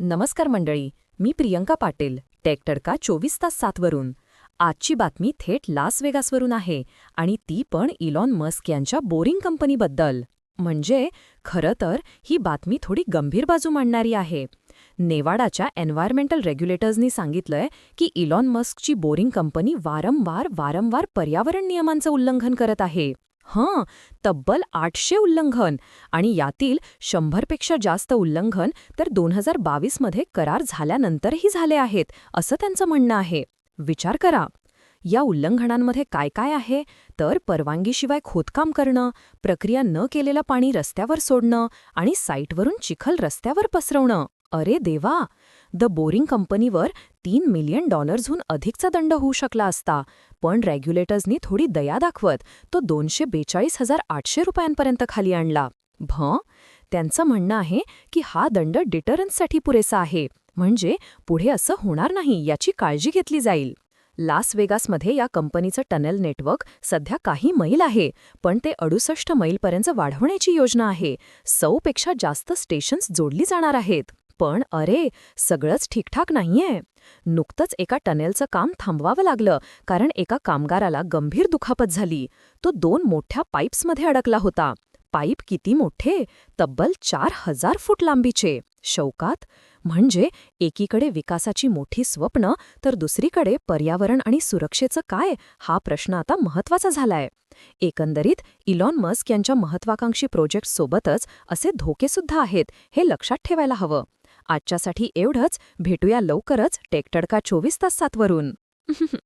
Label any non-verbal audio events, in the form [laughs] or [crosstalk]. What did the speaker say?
नमस्कार मंडळी मी प्रियंका पाटील टेकटडका चोवीस तास सातवरून आजची बातमी थेट लास वेगासवरून आहे आणि ती पण इलॉन मस्क यांच्या बोरिंग कंपनीबद्दल. म्हणजे खरं तर ही बातमी थोडी गंभीर बाजू मांडणारी आहे. नेवाडाच्या एन्व्हायरमेंटल रेग्युलेटर्सनी सांगितलंय की इलॉन मस्कची बोरिंग कंपनी वारंवार वारंवार पर्यावरण नियमांचं उल्लंघन करत आहे. हं तब्बल आठशे उल्लंघन आणि यातील शंभरपेक्षा जास्त उल्लंघन तर दोन हजार बावीसमध्ये करार झाल्यानंतरही झाले आहेत असं त्यांचं म्हणणं आहे. विचार करा. या उल्लंघनांमध्ये काय काय आहे? तर परवानगीशिवाय खोदकाम करणं प्रक्रिया न केलेलं पाणी रस्त्यावर सोडणं आणि साईटवरून चिखल रस्त्यावर पसरवणं. अरे देवा! द बोरिंग कंपनीवर तीन मिलियन डॉलर्सहून अधिकचा दंड होऊ शकला असता. पण रेग्युलेटर्सनी थोडी दया दाखवत तो दोनशे बेचाळीस हजार आठशे रुपयांपर्यंत खाली आणला. भ? त्यांचं म्हणणं आहे की हा दंड डिटरन्ससाठी पुरेसा आहे. म्हणजे पुढे असं होणार नाही याची काळजी घेतली जाईल. लास वेगासमध्ये या कंपनीचं टनेल नेटवर्क सध्या काही मैल आहे पण ते अडुसष्ट मैलपर्यंत वाढवण्याची योजना आहे. सौपेक्षा जास्त स्टेशन्स जोडली जाणार आहेत. पण अरे सगळंच ठीकठाक नाहीये. नुकतंच एका टनेलचं काम थांबवावं लागलं कारण एका कामगाराला गंभीर दुखापत झाली. तो दोन मोठ्या पाईप्समध्ये अडकला होता. पाईप किती मोठे? तब्बल चार हजार फूट लांबीचे. शौकात? म्हणजे एकीकडे विकासाची मोठी स्वप्न तर दुसरीकडे पर्यावरण आणि सुरक्षेचं काय? हा प्रश्न आता महत्त्वाचा झालाय. एकंदरीत इलॉन मस्क यांच्या महत्वाकांक्षी प्रोजेक्टसोबतच असे धोकेसुद्धा आहेत हे लक्षात ठेवायला हवं. आजच्यासाठी एवढंच. भेटूया लवकरच. टेकटडका चोवीस तास सातवरून. [laughs]